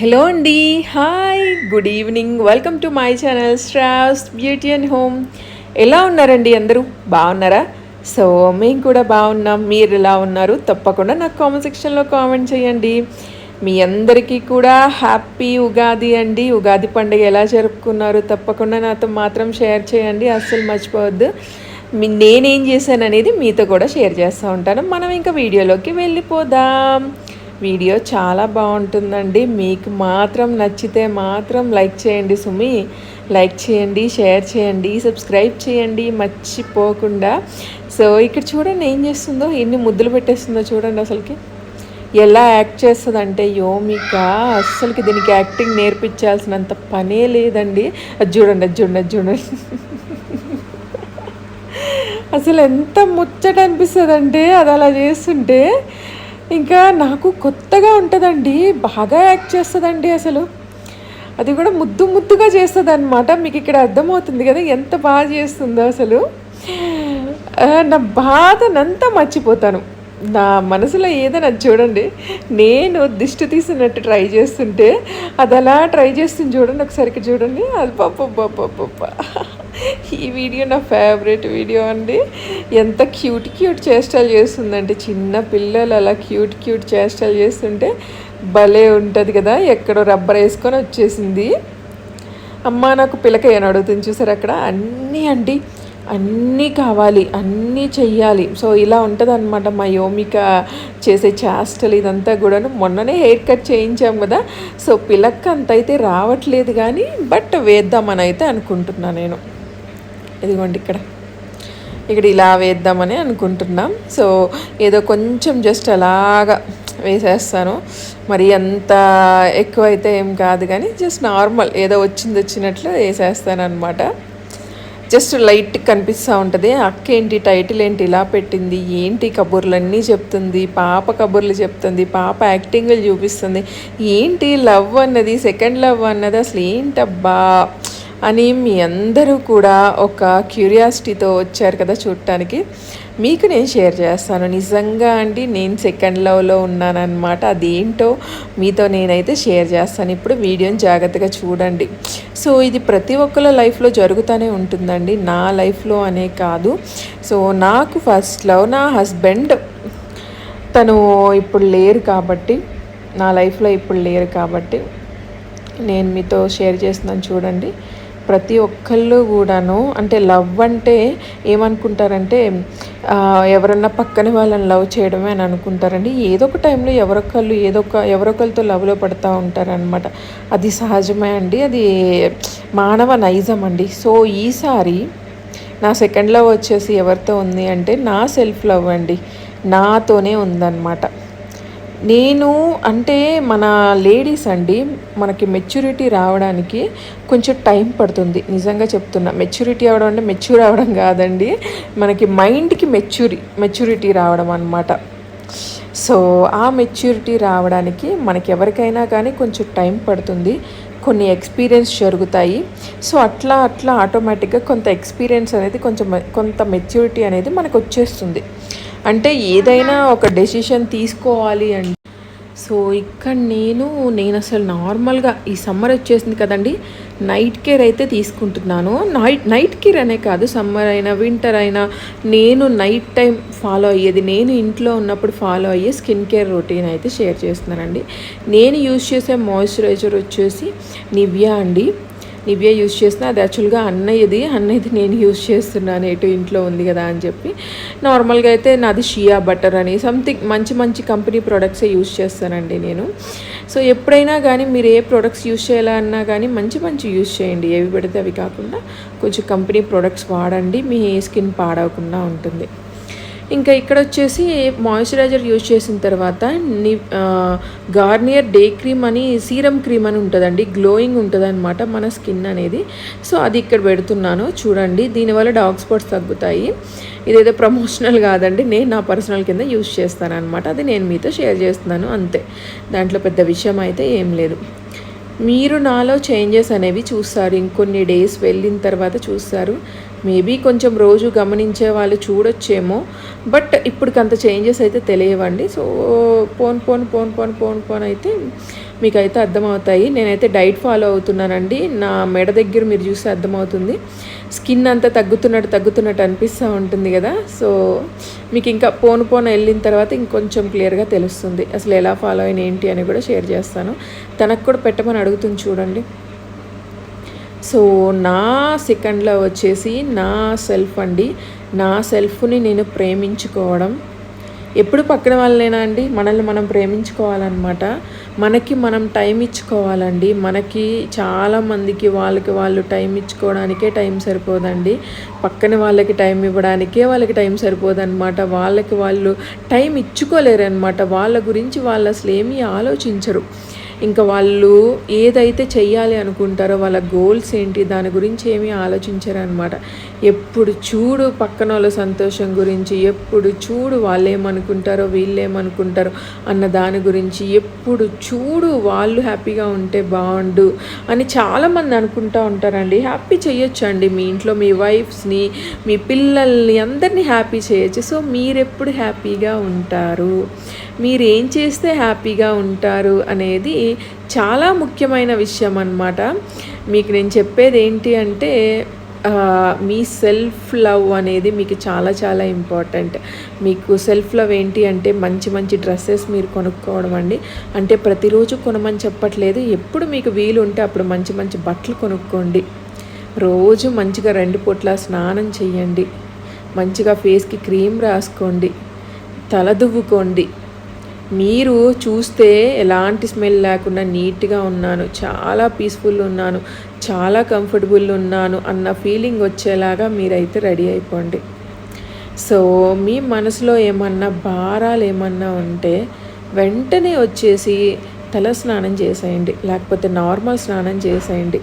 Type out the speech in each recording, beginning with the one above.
Hello అండి. Hi. Good evening. Welcome to my channel straws beauty and home. ఎలా ఉన్నారండి అందరూ? బాగున్నారా? సో మేము కూడా బాగున్నాం. మీరు ఎలా ఉన్నారు? తప్పకుండా నాకు కామెంట్ సెక్షన్లో కామెంట్ చేయండి. మీ అందరికీ కూడా హ్యాపీ ఉగాది అండి. ఉగాది పండుగ ఎలా జరుపుకున్నారు? తప్పకుండా నాతో మాత్రం షేర్ చేయండి. అస్సలు మర్చిపోవద్దు. మీ నేనేం చేశాను అనేది మీతో కూడా షేర్ చేస్తూ ఉంటాను. మనం ఇంకా వీడియోలోకి వెళ్ళిపోదాం. వీడియో చాలా బాగుంటుందండి. మీకు మాత్రం నచ్చితే మాత్రం లైక్ చేయండి సుమి. లైక్ చేయండి షేర్ చేయండి సబ్స్క్రైబ్ చేయండి మర్చిపోకుండా. సో ఇక్కడ చూడండి ఏం చేస్తుందో ఎన్ని ముద్దులు పెట్టేస్తుందో చూడండి అసలుకి. ఎలా యాక్ట్ చేస్తుందంటే యోమిక అస్సలకి దీనికి యాక్టింగ్ నేర్పించాల్సినంత పనే లేదండి. అది చూడండి అది చూడండి అది చూడండి. అసలు ఎంత ముచ్చట అనిపిస్తుంది అంటే అది అలా చేస్తుంటే ఇంకా నాకు కొత్తగా ఉంటుందండి బాగా యాక్ట్ చేస్తుందండి అసలు. అది కూడా ముద్దు ముద్దుగా చేస్తుంది అనమాట మీకు ఇక్కడ అర్థమవుతుంది కదా ఎంత బాగా చేస్తుందో అసలు. నా బాధనంతా మర్చిపోతాను. నా మనసులో ఏదైనా చూడండి నేను దిష్టి తీసినట్టు ట్రై చేస్తుంటే అది అలా ట్రై చేస్తుంది చూడండి ఒకసారికి చూడండి. అది పాప ఈ వీడియో నా ఫేవరెట్ వీడియో అండి. ఎంత క్యూట్ క్యూట్ చేష్టలు చేస్తుందంటే చిన్న పిల్లలు అలా క్యూట్ క్యూట్ చేష్టలు చేస్తుంటే భలే ఉంటుంది కదా. ఎక్కడో రబ్బర్ వేసుకొని వచ్చేసింది. అమ్మ నాకు పిల్లక అని అడుగుతుంది చూసారు అక్కడ? అన్నీ అండి. అన్నీ కావాలి అన్నీ చెయ్యాలి. సో ఇలా ఉంటుంది అనమాట మా యోమిక చేసే చేష్టలు ఇదంతా కూడాను. మొన్ననే హెయిర్ కట్ చేయించాం కదా. సో పిలక్క అంత అయితే రావట్లేదు కానీ బట్ వేద్దామని అయితే అనుకుంటున్నా నేను. ఇదిగోండి ఇక్కడ. ఇక్కడ ఇలా వేద్దామని అనుకుంటున్నాం. సో ఏదో కొంచెం జస్ట్ అలాగా వేసేస్తాను. మరి అంత ఎక్కువ అయితే ఏం కాదు కానీ జస్ట్ నార్మల్ ఏదో వచ్చింది వచ్చినట్లు వేసేస్తాను అనమాట జస్ట్ లైట్ కనిపిస్తూ ఉంటుంది. అక్క ఏంటి టైటిల్ ఏంటి ఇలా పెట్టింది ఏంటి కబుర్లన్నీ చెప్తుంది పాప కబుర్లు చెప్తుంది పాప యాక్టింగ్లు చూపిస్తుంది. ఏంటి లవ్ అన్నది సెకండ్ లవ్ అన్నది అసలు ఏంటబ్బా అని మీ అందరూ కూడా ఒక క్యూరియాసిటీతో వచ్చారు కదా చూడటానికి. మీకు నేను షేర్ చేస్తాను. నిజంగా అండి నేను సెకండ్ లవ్లో ఉన్నానన్నమాట. అదేంటో మీతో నేనైతే షేర్ చేస్తాను. ఇప్పుడు వీడియోని జాగ్రత్తగా చూడండి. సో ఇది ప్రతి ఒక్కళ్ళ లైఫ్లో జరుగుతూనే ఉంటుందండి. నా లైఫ్లో అనే కాదు. సో నాకు ఫస్ట్ లవ్ నా హస్బెండ్ తను ఇప్పుడు లేరు కాబట్టి నా లైఫ్లో ఇప్పుడు లేరు కాబట్టి నేను మీతో షేర్ చేస్తున్నాను చూడండి. ప్రతి ఒక్కళ్ళు కూడాను అంటే లవ్ అంటే ఏమనుకుంటారంటే ఎవరన్నా పక్కన వాళ్ళని లవ్ చేయడమే అని అనుకుంటారండి. ఏదో ఒక టైంలో ఎవరొకళ్ళు ఏదో ఒక ఎవరొకరితో లవ్లో పడుతూ ఉంటారనమాట అది సహజమే అండి. అది మానవ నైజం అండి. సో ఈసారి నా సెకండ్ లవ్ వచ్చేసి ఎవరితో ఉంది అంటే నా సెల్ఫ్ లవ్ అండి. నాతోనే ఉందన్నమాట. నేను అంటే మన లేడీస్ అండి మనకి మెచ్యూరిటీ రావడానికి కొంచెం టైం పడుతుంది. నిజంగా చెప్తున్నా మెచ్యూరిటీ అవడం అంటే మెచ్యూర్ అవ్వడం కాదండి. మనకి మైండ్కి మెచ్యూరి మెచ్యూరిటీ రావడం అన్నమాట. సో ఆ మెచ్యూరిటీ రావడానికి మనకి ఎవరికైనా కానీ కొంచెం టైం పడుతుంది. కొన్ని ఎక్స్పీరియన్స్ జరుగుతాయి. సో అట్లా అట్లా ఆటోమేటిక్గా కొంత ఎక్స్పీరియన్స్ అనేది కొంచెం కొంత మెచ్యూరిటీ అనేది మనకు వచ్చేస్తుంది. అంటే ఏదైనా ఒక డెసిషన్ తీసుకోవాలి అంటే సో ఇక్కడ నేను నేను అసలు నార్మల్గా ఈ సమ్మర్ వచ్చేసింది కదండి నైట్ కేర్ అయితే తీసుకుంటున్నాను. నైట్ నైట్ కేర్ అనే కాదు సమ్మర్ అయినా వింటర్ అయినా నేను నైట్ టైం ఫాలో అయ్యేది నేను ఇంట్లో ఉన్నప్పుడు ఫాలో అయ్యే స్కిన్ కేర్ రొటీన్ అయితే షేర్ చేస్తున్నానండి. నేను యూజ్ చేసే మాయిశ్చరైజర్ వచ్చేసి నివ్యా అండి. నివ్యా యూజ్ చేసిన అది యాక్చువల్గా అన్నయ్యది. అన్నయ్యది నేను యూజ్ చేస్తున్నాను. ఎటు ఇంట్లో ఉంది కదా అని చెప్పి. నార్మల్గా అయితే నాది షియా బటర్ అని. సంథింగ్ మంచి మంచి కంపెనీ ప్రొడక్ట్సే యూజ్ చేస్తానండి నేను. సో ఎప్పుడైనా కానీ మీరు ఏ ప్రొడక్ట్స్ యూజ్ చేయాలన్నా కానీ మంచి మంచి యూజ్ చేయండి. ఏవి పెడితే అవి కాకుండా కొంచెం కంపెనీ ప్రొడక్ట్స్ వాడండి. మీ స్కిన్ పాడవకుండా ఉంటుంది. ఇంకా ఇక్కడ వచ్చేసి మాయిశ్చరైజర్ యూజ్ చేసిన తర్వాత ని గార్నియర్ డే క్రీమ్ అని సీరం క్రీమ్ అని ఉంటుందండి. గ్లోయింగ్ ఉంటుంది అనమాట మన స్కిన్ అనేది. సో అది ఇక్కడ పెడుతున్నాను. చూడండి దీనివల్ల డాగ్ స్పాట్స్ తగ్గుతాయి. ఇదేదో ప్రమోషనల్ కాదండి. నేను నా పర్సనల్ కింద యూజ్ చేస్తాను అనమాట అది నేను మీతో షేర్ చేస్తున్నాను. అంతే. దాంట్లో పెద్ద విషయం అయితే ఏం లేదు. మీరు నాలో చేంజెస్ అనేవి చూస్తారు. ఇంకొన్ని డేస్ వెళ్ళిన తర్వాత చూస్తారు. మేబీ కొంచెం రోజు గమనించే వాళ్ళు చూడొచ్చేమో బట్ ఇప్పటికంత చేంజెస్ అయితే తెలియవండి. సో పోన్ పోన్ పోన్ పోన్ పోన్ పోన్ అయితే మీకైతే అర్థమవుతాయి. నేనైతే డైట్ ఫాలో అవుతున్నానండి. నా మెడ దగ్గర మీరు చూస్తే అర్థమవుతుంది. స్కిన్ అంతా తగ్గుతున్నట్టు తగ్గుతున్నట్టు అనిపిస్తూ ఉంటుంది కదా. సో మీకు ఇంకా పోను పోను వెళ్ళిన తర్వాత ఇంకొంచెం క్లియర్గా తెలుస్తుంది. అసలు ఎలా ఫాలో అయిన ఏంటి అని కూడా షేర్ చేస్తాను. తనకు కూడా పెట్టమని అడుగుతుంది చూడండి. సో నా సెకండ్లో వచ్చేసి నా సెల్ఫ్ అండి. నా సెల్ఫ్ని నేను ప్రేమించుకోవడం. ఎప్పుడు పక్కన వాళ్ళేనా అండి? మనల్ని మనం ప్రేమించుకోవాలన్నమాట. మనకి మనం టైం ఇచ్చుకోవాలండి. మనకి చాలామందికి వాళ్ళకి వాళ్ళు టైం ఇచ్చుకోవడానికే టైం సరిపోదండి. పక్కన వాళ్ళకి టైం ఇవ్వడానికే వాళ్ళకి టైం సరిపోదన్నమాట. వాళ్ళకి వాళ్ళు టైం ఇచ్చుకోలేరు అనమాట వాళ్ళ గురించి వాళ్ళు అసలు ఏమీ ఆలోచించరు. ఇంకా వాళ్ళు ఏదైతే చెయ్యాలి అనుకుంటారో వాళ్ళ గోల్స్ ఏంటి దాని గురించి ఏమీ ఆలోచించరనమాట ఎప్పుడు చూడు పక్కన వాళ్ళ సంతోషం గురించి ఎప్పుడు చూడు వాళ్ళు ఏమనుకుంటారో వీళ్ళు ఏమనుకుంటారో అన్న దాని గురించి ఎప్పుడు చూడు వాళ్ళు హ్యాపీగా ఉంటే బాగుండు అని చాలామంది అనుకుంటూ ఉంటారండి. హ్యాపీ చేయొచ్చు అండి మీ ఇంట్లో మీ వైఫ్స్ని మీ పిల్లల్ని అందరినీ హ్యాపీ చేయొచ్చు. సో మీరెప్పుడు హ్యాపీగా ఉంటారు? మీరు ఏం చేస్తే హ్యాపీగా ఉంటారు అనేది చాలా ముఖ్యమైన విషయం అన్నమాట మీకు నేను చెప్పేది ఏంటి అంటే మీ సెల్ఫ్ లవ్ అనేది మీకు చాలా చాలా ఇంపార్టెంట్ మీకు సెల్ఫ్ లవ్ ఏంటి అంటే మంచి మంచి డ్రెస్సెస్ మీరు కొనుక్కోవడం అండి. అంటే ప్రతిరోజు కొనమని చెప్పట్లేదు. ఎప్పుడు మీకు వీలు ఉంటే అప్పుడు మంచి మంచి బట్టలు కొనుక్కోండి. రోజు మంచిగా రెండు పూట్ల స్నానం చేయండి మంచిగా ఫేస్కి క్రీమ్ రాసుకోండి. తల దువ్వుకోండి. మీరు చూస్తే ఎలాంటి స్మెల్ లేకుండా నీట్గా ఉన్నాను చాలా పీస్ఫుల్ ఉన్నాను చాలా కంఫర్టబుల్ ఉన్నాను అన్న ఫీలింగ్ వచ్చేలాగా మీరైతే రెడీ అయిపోండి. సో మీ మనసులో ఏమన్నా భారాలు ఏమన్నా ఉంటే వెంటనే వచ్చేసి తల స్నానం చేసేయండి లేకపోతే నార్మల్ స్నానం చేసేయండి.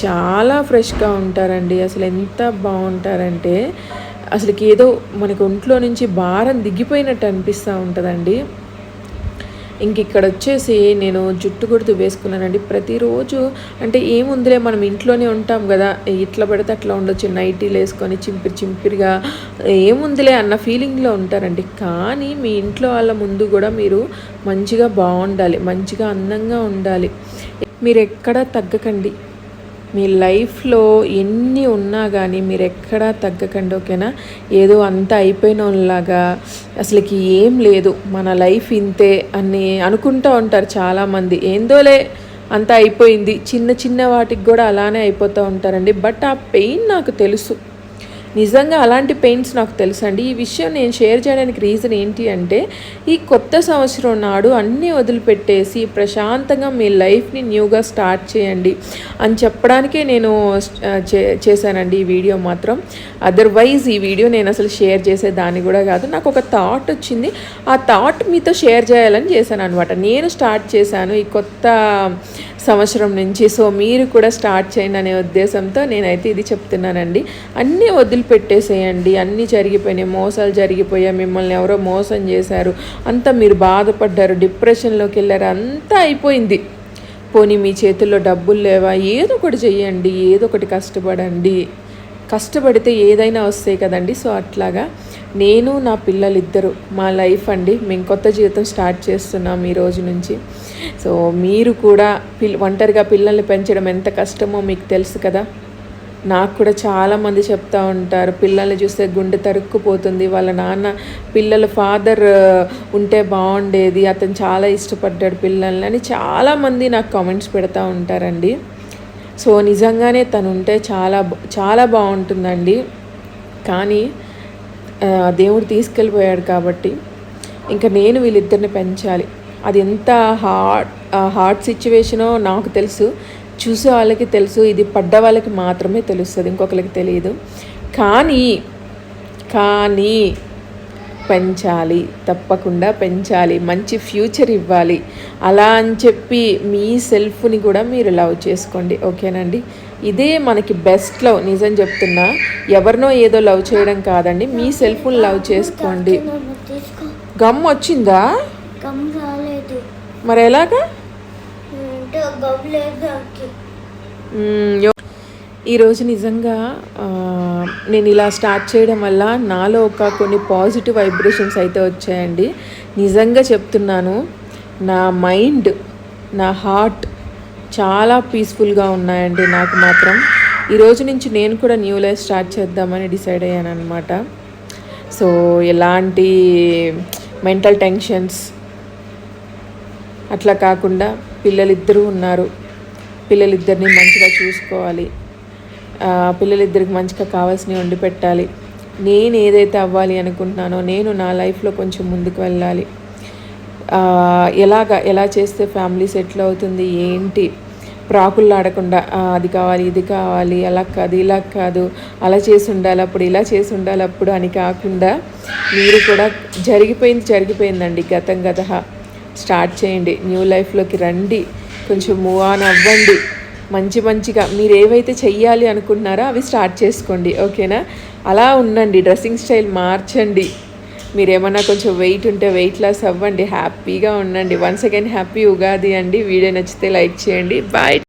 చాలా ఫ్రెష్గా ఉంటారండి అసలు ఎంత బాగుంటారంటే అసలుకి ఏదో మనకు ఒంట్లో నుంచి భారం దిగిపోయినట్టు అనిపిస్తూ ఉంటుందండి. ఇంక ఇక్కడ వచ్చేసి నేను జుట్టు గుర్తు వేసుకున్నానండి. ప్రతిరోజు అంటే ఏముందిలే మనం ఇంట్లోనే ఉంటాం కదా ఇట్లా పడితే అట్లా ఉండొచ్చు నైటీలు వేసుకొని చింపిరి చింపిరిగా ఏముందిలే అన్న ఫీలింగ్లో ఉంటారండి. కానీ మీ ఇంట్లో వాళ్ళ ముందు కూడా మీరు మంచిగా బాగుండాలి మంచిగా అందంగా ఉండాలి. మీరు ఎక్కడా తగ్గకండి. మీ లైఫ్లో ఎన్ని ఉన్నా కానీ మీరు ఎక్కడా తగ్గకండి ఓకేనా? ఏదో అంతా అయిపోయినలాగా అసలుకి ఏం లేదు. మన లైఫ్ ఇంతే అని అనుకుంటూ ఉంటారు చాలామంది. ఏందోలే అంతా అయిపోయింది. చిన్న చిన్న వాటికి కూడా అలానే అయిపోతూ ఉంటారండి. బట్ ఆ పెయిన్ నాకు తెలుసు. నిజంగా అలాంటి పెయింట్స్ నాకు తెలుసండి. ఈ విషయం నేను షేర్ చేయడానికి రీజన్ ఏంటి అంటే ఈ కొత్త సంవత్సరం నాడు అన్నీ వదిలిపెట్టేసి ప్రశాంతంగా మీ లైఫ్ని న్యూగా స్టార్ట్ చేయండి. అని చెప్పడానికే నేను చేశానండి ఈ వీడియో మాత్రం. అదర్వైజ్ ఈ వీడియో నేను అసలు షేర్ చేసే దాన్ని కూడా కాదు. నాకు ఒక థాట్ వచ్చింది. ఆ థాట్ మీతో షేర్ చేయాలని చేశాను అనమాట నేను స్టార్ట్ చేశాను ఈ కొత్త సంవత్సరం నుంచి. సో మీరు కూడా స్టార్ట్ చేయండి అనే ఉద్దేశంతో నేనైతే ఇది చెప్తున్నానండి. అన్నీ వదిలిపెట్టేసేయండి. అన్నీ జరిగిపోయినాయి. మోసాలు జరిగిపోయాయి. మిమ్మల్ని ఎవరో మోసం చేశారు. అంతా మీరు బాధపడ్డారు. డిప్రెషన్లోకి వెళ్ళారు. అంతా అయిపోయింది. పోనీ మీ చేతుల్లో డబ్బులు లేవా? ఏదో ఒకటి చెయ్యండి. ఏదో ఒకటి కష్టపడండి. కష్టపడితే ఏదైనా వస్తాయి కదండి. సో అట్లాగా నేను నా పిల్లలు ఇద్దరు మా లైఫ్ అండి మేము కొత్త జీవితం స్టార్ట్ చేస్తున్నాం ఈ రోజు నుంచి. సో మీరు కూడా పిల్ ఒంటరిగా పిల్లల్ని పెంచడం ఎంత కష్టమో మీకు తెలుసు కదా. నాకు కూడా చాలామంది చెప్తా ఉంటారు పిల్లల్ని చూస్తే గుండె తరుక్కుపోతుంది వాళ్ళ నాన్న పిల్లల ఫాదర్ ఉంటే బాగుండేది అతను చాలా ఇష్టపడ్డాడు పిల్లల్ని అని చాలామంది నాకు కామెంట్స్ పెడతా ఉంటారండి. సో నిజంగానే తను ఉంటే చాలా చాలా బాగుంటుందండి. కానీ దేవుడు తీసుకెళ్ళిపోయాడు కాబట్టి ఇంకా నేను వీళ్ళిద్దరిని పెంచాలి. అది ఎంత హార్డ్ హార్డ్ సిచ్యువేషనో నాకు తెలుసు. చూసే వాళ్ళకి తెలుసు. ఇది పడ్డ వాళ్ళకి మాత్రమే తెలుస్తుంది. ఇంకొకరికి తెలియదు. కానీ కానీ పెంచాలి తప్పకుండా పెంచాలి మంచి ఫ్యూచర్ ఇవ్వాలి. అలా అని చెప్పి మీ సెల్ఫ్ని కూడా మీరు లవ్ చేసుకోండి ఓకేనండి? ఇదే మనకి బెస్ట్ లవ్ నిజం చెప్తున్నా. ఎవరినో ఏదో లవ్ చేయడం కాదండి మీ సెల్ఫ్ని లవ్ చేసుకోండి. గమ్ వచ్చిందా? మరి ఎలాగా? ఈరోజు నిజంగా నేను ఇలా స్టార్ట్ చేయడం వల్ల నాలో ఒక కొన్ని పాజిటివ్ వైబ్రేషన్స్ అయితే వచ్చాయండి. నిజంగా చెప్తున్నాను నా మైండ్ నా హార్ట్ చాలా పీస్ఫుల్గా ఉన్నాయండి నాకు మాత్రం. ఈ రోజు నుంచి నేను కూడా న్యూ లైఫ్ స్టార్ట్ చేద్దామని డిసైడ్ అయ్యాను అనమాట సో ఎలాంటి మెంటల్ టెన్షన్స్ అట్లా కాకుండా పిల్లలిద్దరూ ఉన్నారు. పిల్లలిద్దరిని మంచిగా చూసుకోవాలి. పిల్లలిద్దరికి మంచిగా కావాల్సినవి వండి పెట్టాలి. నేను ఏదైతే అవ్వాలి అనుకుంటున్నానో నేను నా లైఫ్లో కొంచెం ముందుకు వెళ్ళాలి. ఎలాగ ఎలా చేస్తే ఫ్యామిలీ సెటిల్ అవుతుంది ఏంటి? ప్రాకుళ్ళు ఆడకుండా అది కావాలి ఇది కావాలి అలా కాదు ఇలా కాదు అలా చేసి ఉండాలి అప్పుడు ఇలా చేసి ఉండాలి అప్పుడు అని కాకుండా మీరు కూడా జరిగిపోయింది జరిగిపోయిందండి గతం గత స్టార్ట్ చేయండి న్యూ లైఫ్లోకి రండి కొంచెం మూవ్ ఆన్ అవ్వండి. మంచి మంచిగా మీరు ఏవైతే చెయ్యాలి అనుకుంటున్నారో అవి స్టార్ట్ చేసుకోండి ఓకేనా? అలా ఉండండి డ్రెస్సింగ్ స్టైల్ మార్చండి. మీరు కొంచెం వెయిట్ ఉంటే వెయిట్ లాస్ అవ్వండి హ్యాపీగా ఉండండి. వన్స్ అగైన్ హ్యాపీ ఉగాది అండి. వీడియో నచ్చితే లైక్ చేయండి. బాయ్.